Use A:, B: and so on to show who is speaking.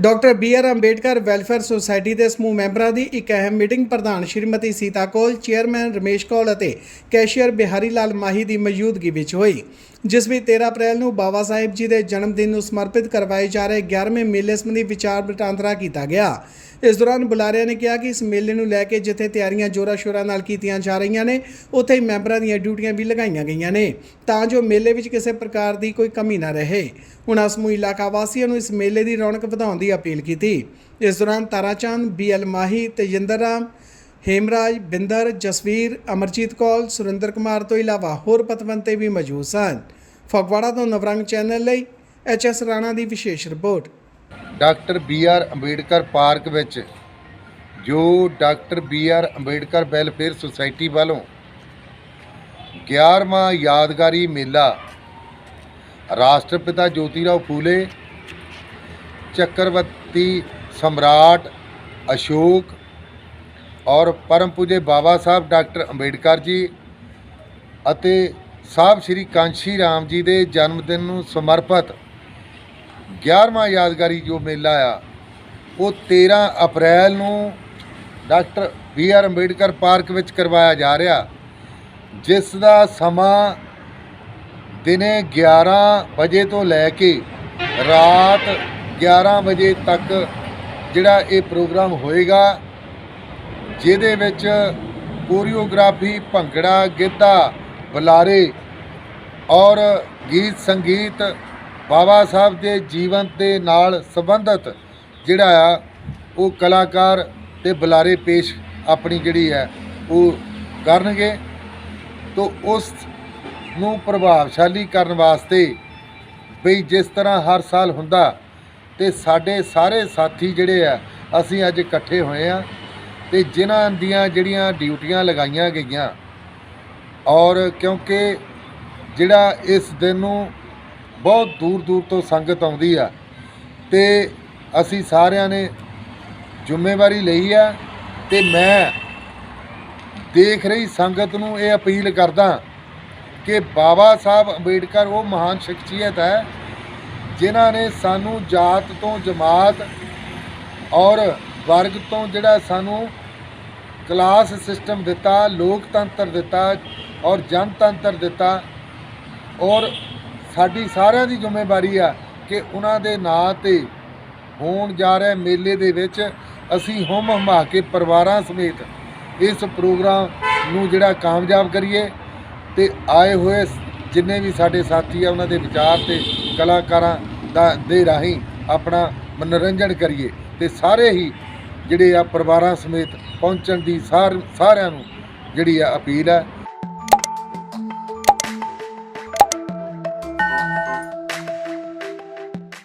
A: Doctor B R Ambedkar welfare society ਦੇ ਸਮੂਹ ਮੈਂਬਰਾਂ ਦੀ ਇੱਕ ਅਹਿਮ ਮੀਟਿੰਗ ਪ੍ਰਧਾਨ ਸ਼੍ਰੀਮਤੀ ਸੀਤਾ ਕੌਲ, ਚੇਅਰਮੈਨ ਰਮੇਸ਼ ਕੌਲ ਅਤੇ ਕੈਸ਼ੀਅਰ ਬਿਹਾਰੀ ਲਾਲ ਮਾਹੀ ਦੀ ਮੌਜੂਦਗੀ ਵਿੱਚ ਹੋਈ, ਜਿਸ ਵਿੱਚ 13 ਅਪ੍ਰੈਲ ਨੂੰ ਬਾਬਾ ਸਾਹਿਬ ਜੀ ਦੇ ਜਨਮ ਦਿਨ ਨੂੰ ਸਮਰਪਿਤ ਕਰਵਾਏ ਜਾ ਰਹੇ 11ਵੇਂ ਮੇਲੇ ਸੰਬੰਧੀ ਵਿਚਾਰ ਵਟਾਂਦਰਾ ਕੀਤਾ ਗਿਆ। ਇਸ ਦੌਰਾਨ ਬੁਲਾਰਿਆਂ ਨੇ ਕਿਹਾ ਕਿ ਇਸ ਮੇਲੇ ਨੂੰ ਲੈ ਕੇ ਜਿੱਥੇ ਤਿਆਰੀਆਂ ਜੋਰਾ ਸ਼ੋਰਾਂ ਨਾਲ ਕੀਤੀਆਂ ਜਾ ਰਹੀਆਂ ਨੇ, ਉੱਥੇ ਹੀ ਮੈਂਬਰਾਂ ਦੀਆਂ ਡਿਊਟੀਆਂ ਵੀ ਲਗਾਈਆਂ ਗਈਆਂ ਨੇ, ਤਾਂ ਜੋ ਮੇਲੇ ਵਿੱਚ ਕਿਸੇ ਪ੍ਰਕਾਰ ਦੀ ਕੋਈ ਕਮੀ ਨਾ ਰਹੇ। ਉਹਨਾਂ ਸਮੂਹ ਇਲਾਕਾ ਵਾਸੀਆਂ ਨੂੰ ਇਸ ਮੇਲੇ ਦੀ ਰੌਣਕ ਵਧਾਉਣ ਦੀ ਅਪੀਲ ਕੀਤੀ। ਇਸ ਦੌਰਾਨ ਤਾਰਾਚੰਦ ਬੀਐਲ ਮਾਹੀ, ਤੇਜਿੰਦਰ ਰਾਮ, ਹੇਮਰਾਜ, ਬਿੰਦਰ, ਜਸਵੀਰ, ਅਮਰਜੀਤ ਕੌਲ ਸੁਰਿੰਦਰ ਕੁਮਾਰ ਤੋਂ ਇਲਾਵਾ ਹੋਰ ਪਤਵੰਤੇ ਵੀ ਮੌਜੂਦ ਸਨ। ਫਗਵਾੜਾ ਤੋਂ ਨਵਰੰਗ ਚੈਨਲ ਲਈ ਐਚਐਸ ਰਾਣਾ ਦੀ ਵਿਸ਼ੇਸ਼ report.
B: Doctor B R Ambedkar park ਵਿੱਚ, ਜੋ doctor B R Ambedkar welfare society ਵੱਲੋਂ 11ਵਾਂ ਯਾਦਗਾਰੀ ਮੇਲਾ ਰਾਸ਼ਟਰਪਿਤਾ ਜੋਤੀਰਾਓ ਫੂਲੇ, ਚੱਕਰਵਰਤੀ ਸਮਰਾਟ ਅਸ਼ੋਕ ਔਰ ਪਰਮ ਪੂਜੇ ਬਾਬਾ ਸਾਹਿਬ ਡਾਕਟਰ ਅੰਬੇਡਕਰ ਜੀ ਅਤੇ ਸਾਹਿਬ ਸ੍ਰੀ ਕਾਂਸ਼ੀ ਰਾਮ ਜੀ ਦੇ ਜਨਮ ਦਿਨ ਨੂੰ ਸਮਰਪਿਤ 11ਵਾਂ ਯਾਦਗਾਰੀ ਜੋ ਮੇਲਾ ਆ, ਉਹ 13 ਅਪ੍ਰੈਲ ਨੂੰ doctor B R Ambedkar park ਵਿੱਚ ਕਰਵਾਇਆ ਜਾ ਰਿਹਾ, ਜਿਸ ਦਾ ਸਮਾਂ ਦਿਨੇ 11 ਵਜੇ ਤੋਂ ਲੈ ਕੇ ਰਾਤ 11 ਵਜੇ ਤੱਕ ਜਿਹੜਾ ਇਹ ਪ੍ਰੋਗਰਾਮ ਹੋਏਗਾ, ਜਿਹਦੇ ਵਿੱਚ ਕੋਰੀਓਗ੍ਰਾਫੀ, ਭੰਗੜਾ, ਗਿੱਧਾ, ਬੁਲਾਰੇ ਔਰ ਗੀਤ ਸੰਗੀਤ ਬਾਬਾ ਸਾਹਿਬ ਦੇ ਜੀਵਨ ਦੇ ਨਾਲ ਸੰਬੰਧਿਤ ਜਿਹੜਾ ਆ, ਉਹ ਕਲਾਕਾਰ ਤੇ ਬੁਲਾਰੇ ਪੇਸ਼ ਆਪਣੀ ਜਿਹੜੀ ਹੈ, ਉਹ ਕਰਨਗੇ। ਤੋਂ ਉਸ ਨੂੰ ਪ੍ਰਭਾਵਸ਼ਾਲੀ ਕਰਨ ਵਾਸਤੇ ਬਈ ਜਿਸ ਤਰ੍ਹਾਂ ਹਰ ਸਾਲ ਹੁੰਦਾ ਤੇ ਸਾਡੇ ਸਾਰੇ ਸਾਥੀ ਜਿਹੜੇ ਆ, ਅਸੀਂ ਅੱਜ ਇਕੱਠੇ ਹੋਏ ਆ ਤੇ ਜਿਨ੍ਹਾਂ ਦੀਆਂ ਜਿਹੜੀਆਂ ਡਿਊਟੀਆਂ ਲਗਾਈਆਂ ਗਈਆਂ ਔਰ ਕਿਉਂਕਿ ਜਿਹੜਾ ਇਸ ਦਿਨ ਨੂੰ ਬਹੁਤ ਦੂਰ ਦੂਰ ਤੋਂ ਸੰਗਤ ਆਉਂਦੀ ਆ ਤੇ ਅਸੀਂ ਸਾਰਿਆਂ ਨੇ ਜ਼ਿੰਮੇਵਾਰੀ ਲਈ ਆ ਤੇ ਮੈਂ ਦੇਖ ਰਹੀ ਸੰਗਤ ਨੂੰ ਇਹ ਅਪੀਲ ਕਰਦਾ ਕਿ ਬਾਬਾ ਸਾਹਿਬ ਅੰਬੇਡਕਰ ਉਹ ਮਹਾਨ ਸ਼ਖਸੀਅਤ ਹੈ, ਜਿਨ੍ਹਾਂ ਨੇ ਸਾਨੂੰ ਜਾਤ ਤੋਂ ਜਮਾਤ ਔਰ ਵਰਗ ਤੋਂ ਜਿਹੜਾ ਸਾਨੂੰ ਕਲਾਸ ਸਿਸਟਮ ਦਿੱਤਾ, ਲੋਕਤੰਤਰ ਦਿੱਤਾ ਔਰ ਜਨਤੰਤਰ ਦਿੱਤਾ ਔਰ ਸਾਡੀ ਸਾਰਿਆਂ ਦੀ ਜ਼ਿੰਮੇਵਾਰੀ ਆ ਕਿ ਉਹਨਾਂ ਦੇ ਨਾਂ ਤੇ ਹੋਣ ਜਾ ਰਹੇ ਮੇਲੇ ਦੇ ਵਿੱਚ ਅਸੀਂ ਹੁਮ ਹਮਾ ਕੇ ਪਰਿਵਾਰਾਂ ਸਮੇਤ ਇਸ ਪ੍ਰੋਗਰਾਮ ਨੂੰ ਜਿਹੜਾ ਕਾਮਯਾਬ ਕਰੀਏ। ਤੇ ਆਏ ਹੋਏ ਜਿੰਨੇ ਵੀ ਸਾਡੇ ਸਾਥੀ ਆ, ਉਹਨਾਂ ਦੇ ਵਿਚਾਰ ਤੇ ਕਲਾਕਾਰਾਂ ਦਾ, ਦੇ ਰਾਹੀਂ ਆਪਣਾ ਮਨੋਰੰਜਨ ਕਰੀਏ ਤੇ ਸਾਰੇ ਹੀ ਜਿਹੜੇ ਆ ਪਰਿਵਾਰਾਂ ਸਮੇਤ ਪਹੁੰਚਣ ਦੀ ਸਾਰ, ਸਾਰਿਆਂ ਨੂੰ ਜਿਹੜੀ ਆ ਅਪੀਲ ਹੈ